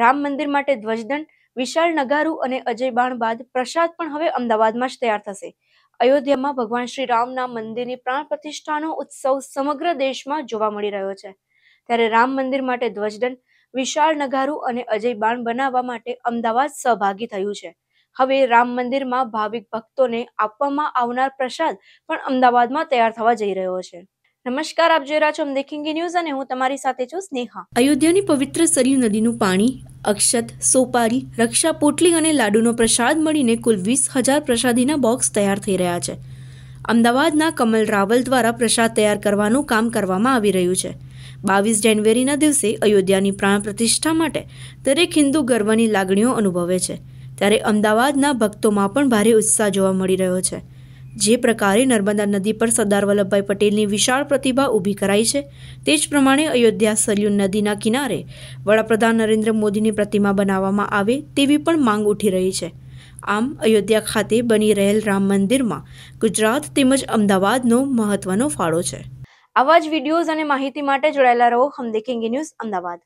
રામ મંદિર માટે ધ્વજદંડ, વિશાળ નગારું અને અજય બાણ બાદ પ્રસાદ પણ હવે અમદાવાદમાં જ તૈયાર થશે. અયોધ્યામાં ભગવાન શ્રી રામના મંદિરની પ્રાણ પ્રતિષ્ઠાનો ઉત્સવ સમગ્ર દેશમાં જોવા મળી રહ્યો છે. ત્યારે રામ મંદિર માટે ધ્વજદંડ, વિશાળ નગારું અને અજય બાણ બનાવવા માટે અમદાવાદ સહભાગી થયું છે. હવે રામ મંદિરમાં ભાવિક ભક્તોને આપવામાં આવનાર પ્રસાદ પણ અમદાવાદમાં તૈયાર થવા જઈ રહ્યો છે. નમસ્કાર, આપ જોઈ રહ્યા છો અમદેખિંગી ન્યૂઝ અને હું તમારી સાથે છું સ્નેહા. અયોધ્યાની પવિત્ર સરયુ નદીનું પાણી અક્ષત, સોપારી, રક્ષા પોટલી અને લાડુનો પ્રસાદ મળીને કુલ વીસ હજાર પ્રસાદીના બોક્સ તૈયાર થઈ રહ્યા છે. અમદાવાદના કમલ રાવલ દ્વારા પ્રસાદ તૈયાર કરવાનું કામ કરવામાં આવી રહ્યું છે. બાવીસ જાન્યુઆરીના દિવસે અયોધ્યાની પ્રાણ પ્રતિષ્ઠા માટે દરેક હિન્દુ ગર્વની લાગણીઓ અનુભવે છે. ત્યારે અમદાવાદના ભક્તોમાં પણ ભારે ઉત્સાહ જોવા મળી રહ્યો છે. જે પ્રકારે નર્મદા નદી પર સરદાર વલ્લભભાઈ પટેલની વિશાળ પ્રતિભા ઊભી કરાઈ છે, તે જ પ્રમાણે અયોધ્યા સરયુ નદીના કિનારે વડાપ્રધાન નરેન્દ્ર મોદીની પ્રતિમા બનાવવામાં આવે તેવી પણ માંગ ઉઠી રહી છે. આમ, અયોધ્યા ખાતે બની રહેલ રામ મંદિરમાં ગુજરાત તેમજ અમદાવાદનો મહત્વનો ફાળો છે. આવા જ વિડીયોઝ અને માહિતી માટે જોડાયેલા રહો, હમ દેખેંગે ન્યૂઝ અમદાવાદ.